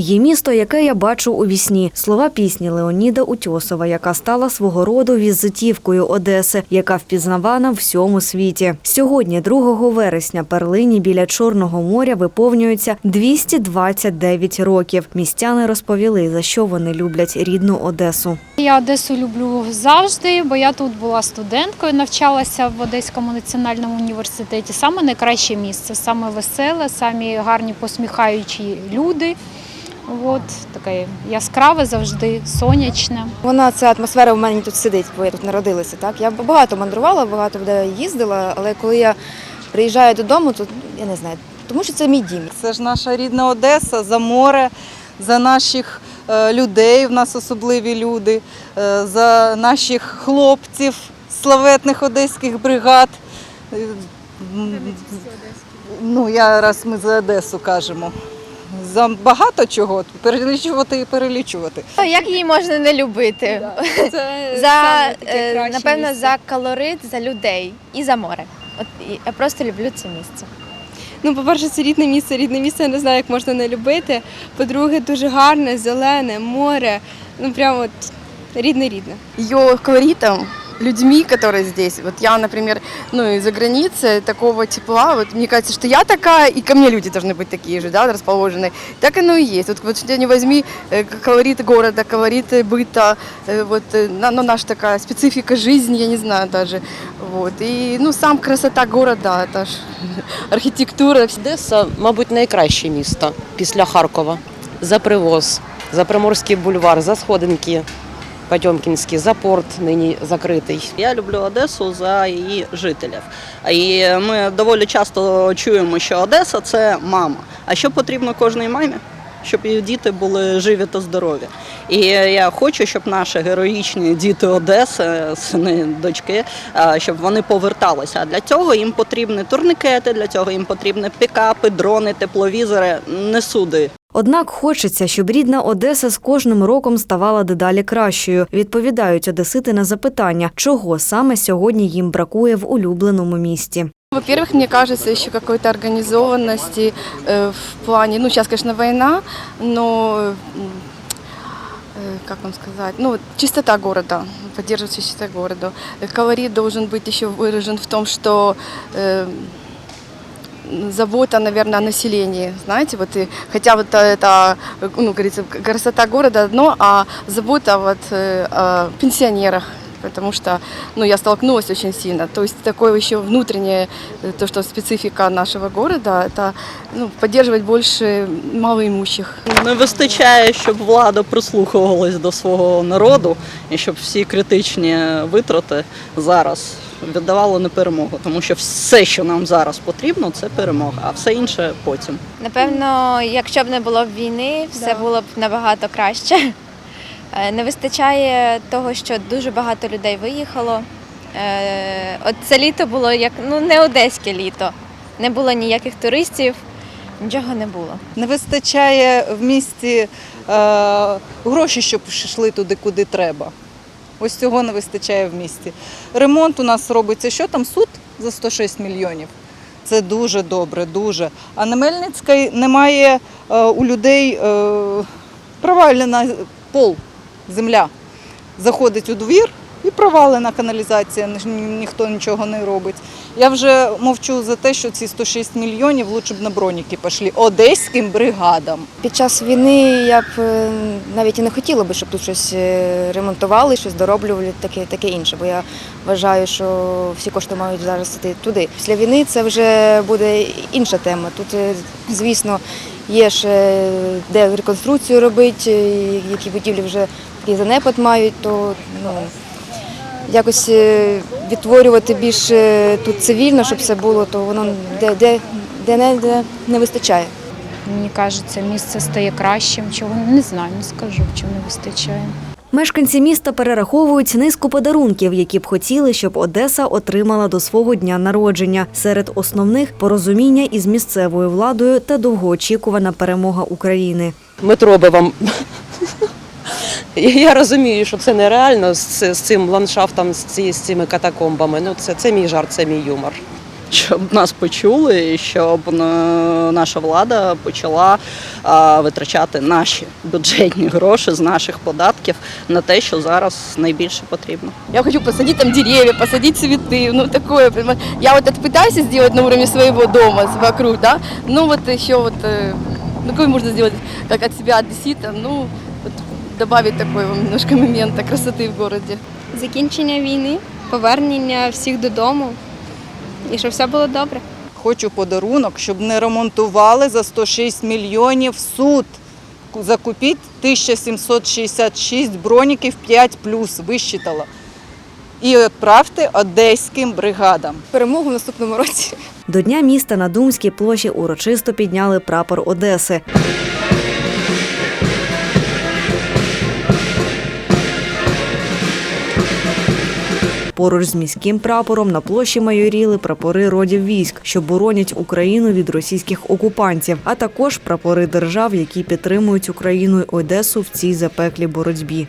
Є місто, яке я бачу у вісні. Слова пісні Леоніда Утьосова, яка стала свого роду візитівкою Одеси, яка впізнавана в всьому світі. Сьогодні, 2 вересня, перлині біля Чорного моря виповнюється 229 років. Містяни розповіли, за що вони люблять рідну Одесу. Я Одесу люблю завжди, бо я тут була студенткою, навчалася в Одеському національному університеті. Саме найкраще місце, саме веселе, самі гарні посміхаючі люди. От таке яскраве завжди, сонячне. Вона ця атмосфера в мене тут сидить, бо я тут народилася. Так я багато мандрувала, багато де їздила, але коли я приїжджаю додому, то я не знаю, тому що це мій дім. Це ж наша рідна Одеса за море, за наших е, людей, в нас особливі люди, е, за наших хлопців, славетних одеських бригад. Е, Ну, я раз ми за Одесу кажемо. За багато чого перелічувати і перелічувати. Як її можна не любити? за е, напевно за колорит, за людей і за море. От я просто люблю це місце. Ну, по-перше, це рідне місце. Рідне місце я не знаю, як можна не любити. По-друге, дуже гарне, зелене, море. Ну, прямо от рідне-рідне. ее колоритом, людьми, которые здесь. Вот я, например, ну, из-за границы такого тепла, вот мне кажется, что я такая, и ко мне люди должны быть такие же, да, расположенные. Так оно и есть. Вот, вот что не возьми э, колорит города, колорит э, быта, э, вот, э, на- ну, наша такая специфика жизни, я не знаю даже. Вот. И, ну, сам красота города, это ж архітектура, Одеса, мабуть, найкраще місто після Харкова. За привоз, за Приморський бульвар, за сходинки Потьомкінські, за порт нині закритий. Я люблю Одесу за її жителів. І ми доволі часто чуємо, що Одеса це мама. А що потрібно кожній мамі? Щоб її діти були живі та здорові. І я хочу, щоб наші героїчні діти Одеси, сини, дочки, щоб вони поверталися. А для цього їм потрібні турнікети, для цього їм потрібні пікапи, дрони, тепловізори, не суди. Однак хочеться, щоб рідна Одеса з кожним роком ставала дедалі кращою. Відповідають одесити на запитання, чого саме сьогодні їм бракує в улюбленому місті. Во-первых, мне кажется, еще какой-то организованности э, в плане, ну, сейчас, конечно, война, но, м, э, как вам сказать, ну, вот чистота города, поддерживать чистота города. Э, Колорит должен быть еще выражен в том, что э, забота, наверное, о населении, знаете, вот и, хотя вот это, э, ну, говорится, красота города одно, а забота вот э, о пенсионерах, потому что, ну, я столкнулась очень сильно, то есть такое еще внутреннее, э, то, что специфика нашего города, это, ну, поддерживать больше малоимущих. Не вистачає, щоб влада прислухувалась до свого народу і щоб всі критичні витрати зараз віддавали на перемогу. Тому що все, що нам зараз потрібно, це перемога, а все інше потім. Напевно, якщо б не було б війни, все було б набагато краще. Е, Не вистачає того, що дуже багато людей виїхало. Е, От це літо було як ну не одеське літо. Не було ніяких туристів, нічого не було. Не вистачає в місті е, гроші, щоб йшли туди, куди треба. Ось цього не вистачає в місті. Ремонт у нас робиться, що там суд за 106 мільйонів. Це дуже добре, дуже. А на Мельницькій немає е, у людей е, провалена пол, земля. Заходить у двір і провалена каналізація, ні- ніхто нічого не робить. Я вже мовчу за те, що ці 106 мільйонів лучше б на броніки пішли одеським бригадам. Під час війни я б е, навіть і не хотіла би, щоб тут щось е, ремонтували, щось дороблювали, таке, таке інше. Бо я вважаю, що всі кошти мають зараз йти туди. Після війни це вже буде інша тема. Тут, е, звісно, є ще де реконструкцію робити, які будівлі вже такий занепад мають, то ну, якось е, відтворювати більш е, тут цивільно, щоб все було, то воно де, де, де, не, де не вистачає. Мені кажеться, місце стає кращим. Чого не знаю, не скажу, чого не вистачає. Мешканці міста перераховують низку подарунків, які б хотіли, щоб Одеса отримала до свого дня народження. Серед основних порозуміння із місцевою владою та довгоочікувана перемога України. Метро би вам. Я розумію, що це нереально з, з цим ландшафтом, з, ці, з цими катакомбами. Ну, це, це мій жарт, це мій юмор. щоб нас почули і щоб е, наша влада почала е, витрачати наші бюджетні гроші з наших податків на те, що зараз найбільше потрібно. Я хочу посадить там деревья, посадить цветы, ну такое. понимаете. Я вот это пытаюсь сделать на уровне своего дома вокруг, да, ну вот еще вот, э, ну какой можно сделать, как от себя одессита, ну вот добавить такой вам немножко момента красоты в городе. Закінчення війни, повернення всіх додому і щоб все було добре. Хочу подарунок, щоб не ремонтували за 106 мільйонів суд. Закупіть 1766 броніків 5 висчитала. І відправте одеським бригадам. Перемогу в наступному році. До Дня міста на Думській площі урочисто підняли прапор Одеси. Поруч з міським прапором на площі майоріли прапори родів військ, що боронять Україну від російських окупантів, а також прапори держав, які підтримують Україну й Одесу в цій запеклій боротьбі.